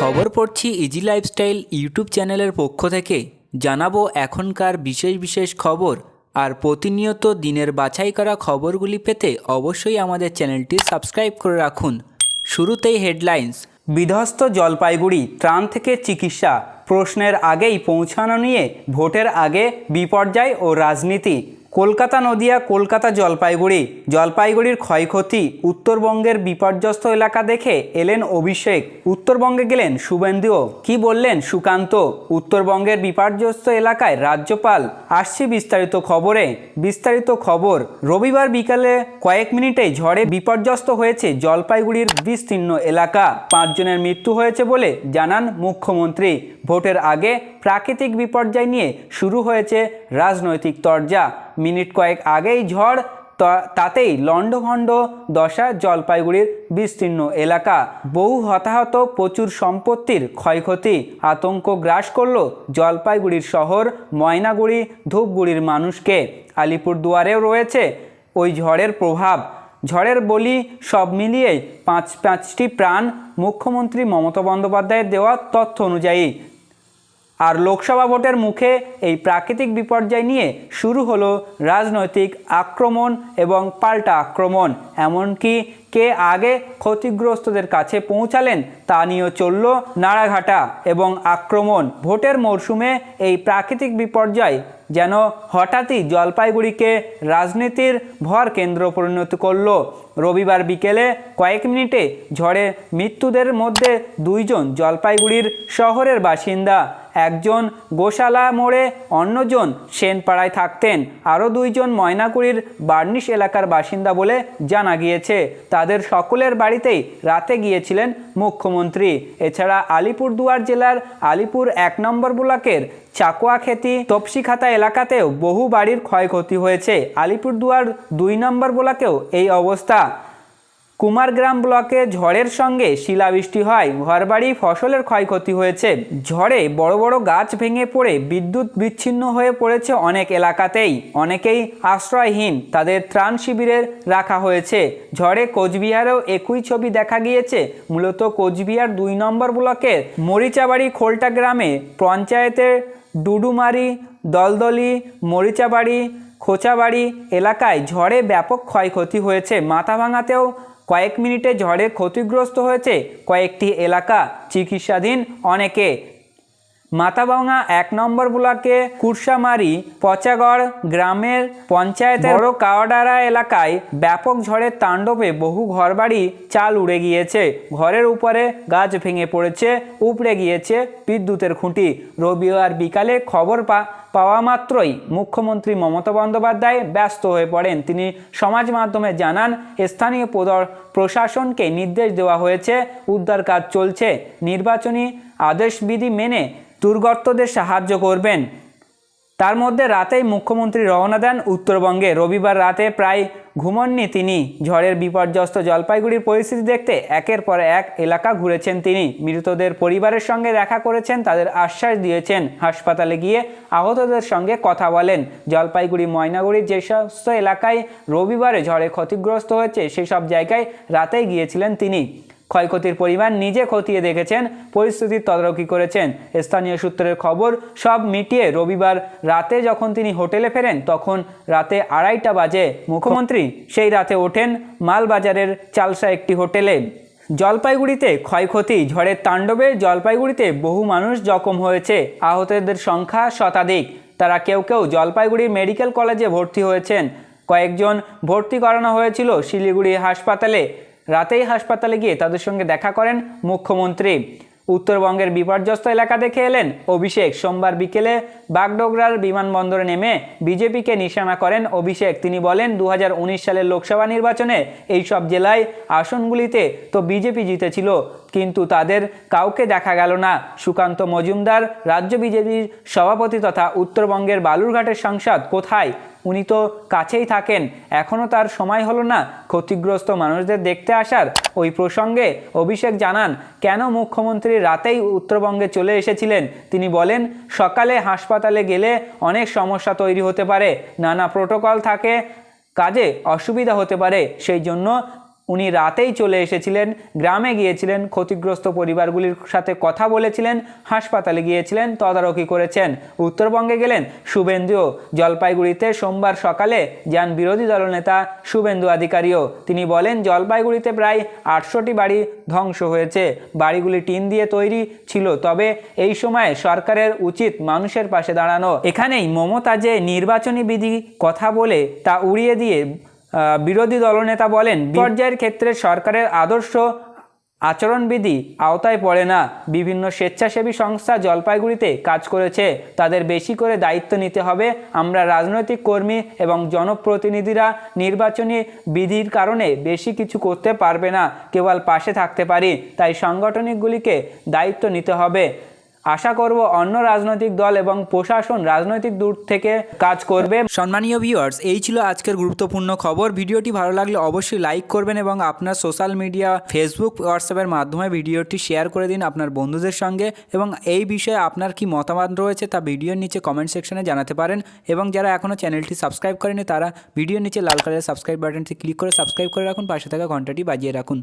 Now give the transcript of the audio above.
খবর পড়ছি easy lifestyle YouTube চ্যানেলের পক্ষ থেকে। জানাব এখনকার বিশেষ বিশেষ খবর আর প্রতিনিয়ত দিনের বাছাই করা খবরগুলি পেতে অবশ্যই আমাদের চ্যানেলটি সাবস্ক্রাইব করে রাখুন। শুরুতেই হেডলাইন্স বিধ্বস্ত জলপাইগুড়ি ত্রাণ থেকে চিকিৎসা। প্রশ্নের আগেই পৌঁছানো নিয়ে ভোটের আগে বিপর্যয় ও রাজনীতি। কলকাতা নদিয়া, কলকাতা জলপাইগুড়ি। জলপাইগুড়ির ক্ষয়ক্ষতি উত্তরবঙ্গের বিপর্যস্ত এলাকা দেখে এলেন অভিষেক। উত্তরবঙ্গে গেলেন শুভেন্দুও কি বললেন সুকান্ত? উত্তরবঙ্গের বিপর্যস্ত এলাকায় রাজ্যপাল। আসছে বিস্তারিত খবরে। বিস্তারিত খবর, রবিবার বিকালে কয়েক মিনিটেই ঝড়ে বিপর্যস্ত হয়েছে জলপাইগুড়ির বিস্তীর্ণ এলাকা। পাঁচজনের মৃত্যু হয়েছে বলে জানান মুখ্যমন্ত্রী। ভোটের আগে প্রাকৃতিক বিপর্যয় নিয়ে শুরু হয়েছে রাজনৈতিক তরজা। মিনিট কয়েক আগেই ঝড় তাতেই লণ্ডভণ্ড দশা জলপাইগুড়ির বিস্তীর্ণ এলাকা। বহু হতাহত প্রচুর সম্পত্তির ক্ষয়ক্ষতি আতঙ্ক গ্রাস করল জলপাইগুড়ির শহর, ময়নাগুড়ি, ধূপগুড়ির মানুষকে। আলিপুরদুয়ারেও রয়েছে ওই ঝড়ের প্রভাব। ঝড়ের বলি সব মিলিয়ে পাঁচ, পাঁচটি প্রাণ। মুখ্যমন্ত্রী মমতা বন্দ্যোপাধ্যায়ের দেওয়া তথ্য অনুযায়ী আর লোকসভা ভোটের মুখে এই প্রাকৃতিক বিপর্যয় নিয়ে শুরু হলো রাজনৈতিক আক্রমণ এবং পাল্টা আক্রমণ। এমনকি কে আগে ক্ষতিগ্রস্তদের কাছে পৌঁছালেন তা নিয়েও চলল নাড়াঘাটা এবং আক্রমণ। ভোটের মরশুমে এই প্রাকৃতিক বিপর্যয় যেন হঠাৎই জলপাইগুড়িকে রাজনীতির ভর কেন্দ্র পরিণত করল। রবিবার বিকেলে কয়েক মিনিটে ঝড়ে মৃত্যুদের মধ্যে দুইজন জলপাইগুড়ির শহরের বাসিন্দা একজন গোশালা মোড়ে অন্যজন সেনপাড়ায় থাকতেন। আরও দুইজন ময়নাকুড়ির বার্নিশ এলাকার বাসিন্দা বলে জানা গিয়েছে। তাদের সকলের বাড়িতেই রাতে গিয়েছিলেন মুখ্যমন্ত্রী। এছাড়া আলিপুরদুয়ার জেলার আলিপুর এক নম্বর ব্লকের চাকুয়াখেতি তপসিখাতা এলাকাতেও বহু বাড়ির ক্ষয়ক্ষতি হয়েছে। আলিপুরদুয়ার দুই নম্বর ব্লকেও এই অবস্থা। কুমারগ্রাম ব্লকে ঝড়ের সঙ্গে শিলাবৃষ্টি হয়। ঘরবাড়ি ফসলের ক্ষয়ক্ষতি হয়েছে। ঝড়ে বড় বড় গাছ ভেঙে পড়ে বিদ্যুৎ বিচ্ছিন্ন হয়ে পড়েছে অনেক এলাকাতেই। অনেকেই আশ্রয়হীন, তাদের ত্রাণ শিবিরে রাখা হয়েছে। ঝড়ে কোচবিহারেও একই ছবি দেখা গিয়েছে। মূলত কোচবিহার দুই নম্বর ব্লকের মরিচাবাড়ি খোলটা গ্রামে পঞ্চায়েতের ডুডুমারি, দলদলি, মরিচাবাড়ি, খোঁচাবাড়ি এলাকায় ঝড়ে ব্যাপক ক্ষয়ক্ষতি হয়েছে। মাথাভাঙাতেও কয়েক মিনিটে ঝড়ে ক্ষতিগ্রস্ত হয়েছে কয়েকটি এলাকা। চিকিৎসাধীন অনেকে মাথাভাঙা এক নম্বর ব্লকে কুরসামারি, পচাগড় গ্রামের পঞ্চায়েতের বড় কাওয়াডারা এলাকায় ব্যাপক ঝড়ের তাণ্ডবে বহু ঘরবাড়ি চাল উড়ে গিয়েছে। ঘরের উপরে গাছ ভেঙে পড়েছে, উপড়ে গিয়েছে বিদ্যুতের খুঁটি। রবিবার বিকালে খবর পা পাওয়া মাত্রই মুখ্যমন্ত্রী মমতা বন্দ্যোপাধ্যায় ব্যস্ত হয়ে পড়েন। তিনি সমাজ মাধ্যমে জানান, স্থানীয় প্রশাসনকে নির্দেশ দেওয়া হয়েছে, উদ্ধার কাজ চলছে। নির্বাচনী আদেশবিধি মেনে দুর্গতদের সাহায্য করবেন। তার মধ্যে রাতেই মুখ্যমন্ত্রী রওনা দেন উত্তরবঙ্গে। রবিবার রাতে প্রায় ঘুমননি তিনি। ঝড়ের বিপর্যস্ত জলপাইগুড়ির পরিস্থিতি দেখতে একের পর এক এলাকা ঘুরেছেন তিনি। মৃতদের পরিবারের সঙ্গে দেখা করেছেন, তাদের আশ্বাস দিয়েছেন। হাসপাতালে গিয়ে আহতদের সঙ্গে কথা বলেন। জলপাইগুড়ি, ময়নাগুড়ির যে সমস্ত এলাকায় রবিবারে ঝড়ে ক্ষতিগ্রস্ত হয়েছে, সেসব জায়গায় রাতেই গিয়েছিলেন তিনি। ক্ষয়ক্ষতির পরিমাণ নিজে খতিয়ে দেখেছেন পরিস্থিতির তদারকি করেছেন। স্থানীয় সূত্রের খবর, সব মিটিয়ে রবিবার রাতে যখন তিনি হোটেলে ফেরেন, তখন রাতে আড়াইটা বাজে মুখ্যমন্ত্রী সেই রাতে ওঠেন মালবাজারের চালসা একটি হোটেলে। জলপাইগুড়িতে ক্ষয়ক্ষতি ঝড়ের তাণ্ডবে জলপাইগুড়িতে বহু মানুষ জখম হয়েছে, আহতদের সংখ্যা শতাধিক। তারা কেউ কেউ জলপাইগুড়ি মেডিকেল কলেজে ভর্তি হয়েছেন। কয়েকজন ভর্তি করানো হয়েছিল শিলিগুড়ি হাসপাতালে। রাতেই হাসপাতালে গিয়ে তাদের সঙ্গে দেখা করেন মুখ্যমন্ত্রী। উত্তরবঙ্গের বিপর্যস্ত এলাকা দেখে এলেন অভিষেক। সোমবার বিকেলে বাগডোগরার বিমানবন্দরে নেমে বিজেপিকে নিশানা করেন অভিষেক। তিনি বলেন দু হাজার উনিশ সালের লোকসভা নির্বাচনে এই সব জেলায় আসনগুলিতে তো বিজেপি জিতেছিল, কিন্তু তাদের কাউকে দেখা গেল না। সুকান্ত মজুমদার, রাজ্য বিজেপির সভাপতি তথা উত্তরবঙ্গের বালুরঘাটের সাংসদ, কোথায়? উনি তো কাছেই থাকেন। এখনও তার সময় হলো না ক্ষতিগ্রস্ত মানুষদের দেখতে আসার। ওই প্রসঙ্গে অভিষেক জানান, কেন মুখ্যমন্ত্রী রাতেই উত্তরবঙ্গে চলে এসেছিলেন? তিনি বলেন, সকালে হাসপাতালে গেলে অনেক সমস্যা তৈরি হতে পারে, নানা প্রোটোকল থাকে, কাজে অসুবিধা হতে পারে। সেই জন্য উনি রাতেই চলে এসেছিলেন, গ্রামে গিয়েছিলেন, ক্ষতিগ্রস্ত পরিবারগুলির সাথে কথা বলেছিলেন, হাসপাতালে গিয়েছিলেন, তদারকি করেছেন। উত্তরবঙ্গে গেলেন শুভেন্দুও। জলপাইগুড়িতে সোমবার সকালে যান বিরোধী দলনেতা শুভেন্দু অধিকারীও তিনি বলেন, জলপাইগুড়িতে প্রায় আটশোটি বাড়ি ধ্বংস হয়েছে। বাড়িগুলি টিন দিয়ে তৈরি ছিল, তবে এই সময় সরকারের উচিত মানুষের পাশে দাঁড়ানো। এখানেই মমতা যে নির্বাচনী বিধি কথা বলে তা উড়িয়ে দিয়ে বিরোধী দলনেতা বলেন, বিপর্যয়ের ক্ষেত্রে সরকারের আদর্শ আচরণবিধি আওতায় পড়ে না। বিভিন্ন স্বেচ্ছাসেবী সংস্থা জলপাইগুড়িতে কাজ করেছে। তাদের বেশি করে দায়িত্ব নিতে হবে। আমরা রাজনৈতিক কর্মী এবং জনপ্রতিনিধিরা নির্বাচনী বিধির কারণে বেশি কিছু করতে পারবে না। কেবল পাশে থাকতে পারি। তাই সাংগঠনিকগুলিকে দায়িত্ব নিতে হবে। আশা করব অন্য রাজনৈতিক দল এবং প্রশাসন রাজনৈতিক দূর থেকে কাজ করবে। সম্মানীয় ভিউয়ার্স এই ছিল আজকের গুরুত্বপূর্ণ খবর। ভিডিওটি ভালো লাগলে অবশ্যই লাইক করবেন এবং আপনার সোশ্যাল মিডিয়া ফেসবুক হোয়াটসঅ্যাপের মাধ্যমে ভিডিওটি শেয়ার করে দিন আপনার বন্ধুদের সঙ্গে এবং এই বিষয়ে আপনার কি মতামত রয়েছে তা ভিডিওর নিচে কমেন্ট সেকশনে জানাতে পারেন এবং যারা এখনও চ্যানেলটি সাবস্ক্রাইব করেনি তারা ভিডিওর নিচে লাল কালারের সাবস্ক্রাইব বাটনটি ক্লিক করে সাবস্ক্রাইব করে রাখুন, পাশে থাকা ঘন্টাটি বাজিয়ে রাখুন।